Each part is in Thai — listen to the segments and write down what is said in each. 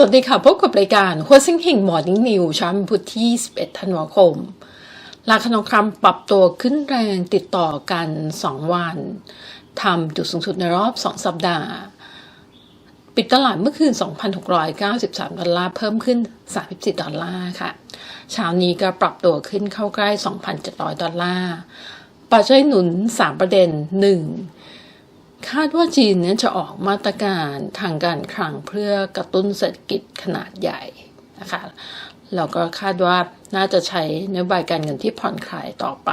สวัสดีค่ะ พบกับรายการหัวซิงหิงมอร์นิ่งนิวเช้าวันพุธที่ 11 ธันวาคม ราคาทองคำปรับตัวขึ้นแรงติดต่อกัน 2 วันทำจุดสูงสุดในรอบ 2 สัปดาห์ ปิดตลาดเมื่อคืน 2,693 ดอลลาร์ เพิ่มขึ้น 34 ดอลลาร์ค่ะ เช้านี้ก็ปรับตัวขึ้นเข้าใกล้ 2,700 ดอลลาร์ ปัจจัยหนุน 3 ประเด็น 1. คาดว่าจีนเนี่ยจะออกมาตรการทางการคลังเพื่อกระตุ้นเศรษฐกิจขนาดใหญ่นะคะแล้วก็คาดว่าน่าจะใช้นโยบายการเงินที่ผ่อนคลายต่อไป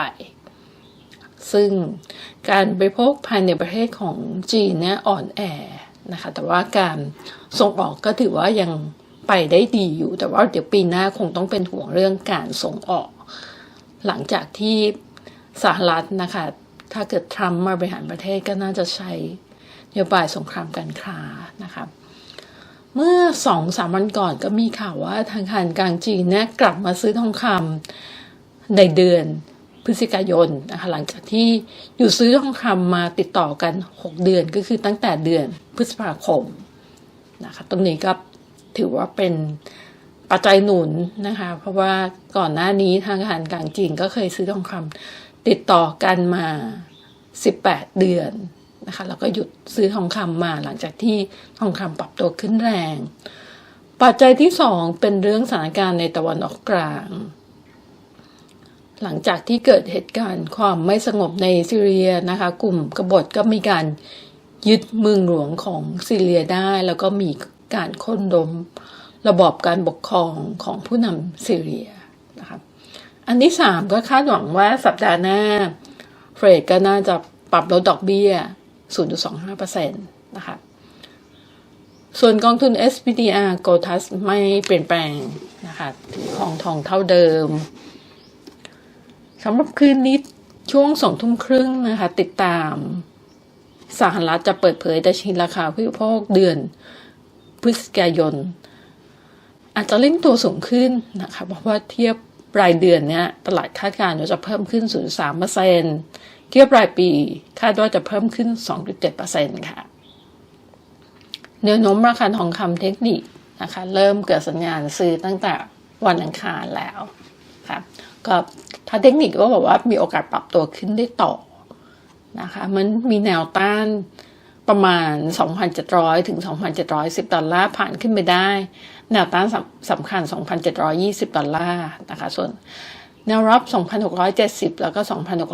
ซึ่งการบริโภคภายในประเทศของจีนเนี่ยอ่อนแอนะคะแต่ว่าการส่งออกก็ถือว่ายังไปได้ดีอยู่ แต่ว่าเดี๋ยวปีหน้าคงต้องเป็นห่วงเรื่องการส่งออก หลังจากที่สหรัฐนะคะ ถ้าเกิดทรัมป์มาบริหารประเทศก็น่าจะใช้นโยบายสงครามการค้านะคะเมื่อสองสามวันก่อนก็มีข่าวว่าทางการกลางจีนเนี่ยกลับมาซื้อทองคำในเดือนพฤศจิกายนนะคะหลังจากที่อยู่ซื้อทองคำมาติดต่อกัน 6 เดือนก็คือตั้งแต่เดือนพฤษภาคมนะคะตรงนี้ก็ถือว่าเป็นปัจจัยหนุนนะคะ เพราะว่าก่อนหน้านี้ทางการกลางจีนก็เคยซื้อทองคำ ติดต่อกันมา 18 เดือนนะคะแล้วก็หยุดซื้อทองคำมาหลังจากที่ทองคำปรับตัวขึ้นแรง ปัจจัยที่สองเป็นเรื่องสถานการณ์ในตะวันออกกลาง หลังจากที่เกิดเหตุการณ์ความไม่สงบในซีเรียนะคะ กลุ่มกบฏก็มีการยึดเมืองหลวงของซีเรียได้ แล้วก็มีการค้นล้มระบอบการปกครองของผู้นำซีเรีย อันที่สามก็คาดหวังว่าสัปดาห์หน้า เฟรดก็น่าจะปรับลดดอกเบี้ย 0.25%นะคะ ส่วนกองทุน SPDR g o t a s ไม่เปลี่ยนแปลงนะคะถือของทองเท่าเดิมสำหรับคืนนี้ช่วงสองทุ่มครึ่งนะคะ ติดตามสหรัฐจะเปิดเผยดัชนีราคาผู้บริโภคเดือนพฤศจิกายน อาจจะเล่นตัวสูงขึ้นนะคะเพราะว่าเทียบ รายเดือนเนี้ยตลาดคาดการณ์ว่าจะเพิ่มขึ้น 0.3%เทียบรายปีคาดว่าจะเพิ่มขึ้น 2.7%ค่ะแนวโน้มราคาทองคำเทคนิคนะคะเริ่มเกิดสัญญาณซื้อตั้งแต่วันอังคารแล้วค่ะก็ถ้าเทคนิคก็บอกว่ามีโอกาสปรับตัวขึ้นได้ต่อนะคะมันมีแนวต้าน ประมาณ 2,700 ถึง 2,710 ดอลลาร์ผ่านขึ้นไปได้ แนวต้านสำคัญ 2,720 ดอลลาร์นะคะ ส่วนแนวรับ 2,670 แล้วก็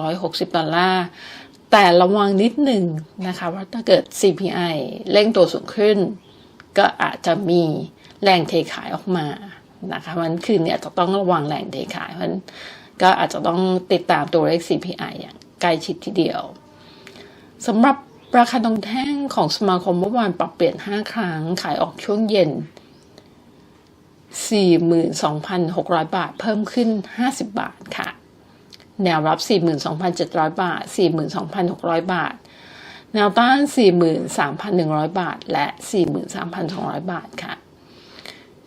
2,660 ดอลลาร์ แต่ระวังนิดหนึ่งนะคะว่าถ้าเกิด CPI เร่งตัวสูงขึ้น ก็อาจจะมีแรงเทขายออกมานะคะมันคืนเนี้จะต้องระวังแรงเทขายเพราะก็อาจจะต้องติดตามตัวเลข CPI อย่างใกล้ชิดทีเดียวสำหรับ ราคาทองแท่งของสมาคมเมื่อวานปรับเปลี่ยน 5 ครั้ง ขายออกช่วงเย็น 42,600 บาท เพิ่มขึ้น 50 บาทค่ะ แนวรับ 42,700 บาท 42,600 บาท แนวต้าน 43,100 บาท และ 43,200 บาทค่ะ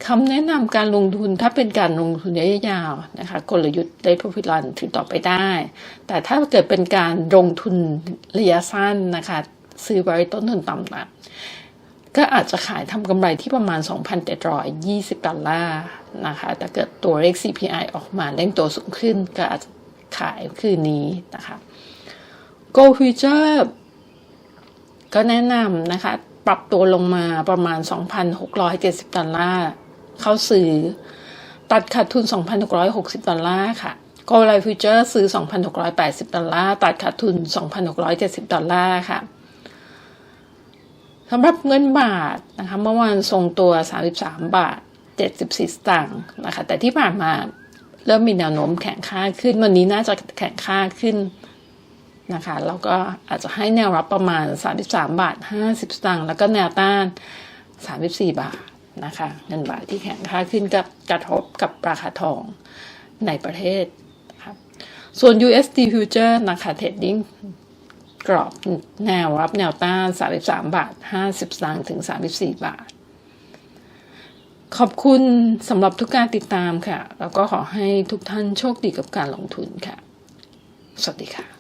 คำแนะนำการลงทุนถ้าเป็นการลงทุนระยะยาวนะคะกลยุทธ์ได้ profit run ถือต่อไปได้ แต่ถ้าเกิดเป็นการลงทุนระยะสั้นนะคะซื้อไว้ต้นทุนต่ำก็อาจจะขายทำกำไรที่ประมาณ 2,720 ดอลลาร์นะคะแต่เกิดตัวเลข CPI ออกมาเร่งตัวสูงขึ้นก็อาจจะขายคืนนี้นะคะ Go Future ก็แนะนำนะคะ ปรับตัวลงมาประมาณ 2,670 ดอลลาร์ เขาซื้อตัดขาดทุน 2,660 ดอลลาร์ค่ะ Go Life Future ซื้อ 2,680 ดอลลาร์ ตัดขาดทุน 2,670 ดอลลาร์ค่ะสำหรับเงินบาทนะคะเมื่อวานทรงตัว 33 บาท 74 สตางค์นะคะแต่ที่ผ่านมาเริ่มมีแนวโน้มแข็งค่าขึ้น วันนี้น่าจะแข็งค่าขึ้นนะคะแล้วก็อาจจะให้แนวรับประมาณ 33 บาท 50 สตางค์แล้วก็แนวต้าน 34 บาท นะคะ เงินบาทที่แข็งค่าขึ้นกับกระทบกับราคาทองในประเทศนะคะส่วน USD future นะคะเทรดดิ้งกรอบแนวรับแนวต้าน 33 บาท 50สตางค์ถึง 34 บาท ขอบคุณสำหรับทุกการติดตามค่ะ แล้วก็ขอให้ทุกท่านโชคดีกับการลงทุนค่ะ สวัสดีค่ะ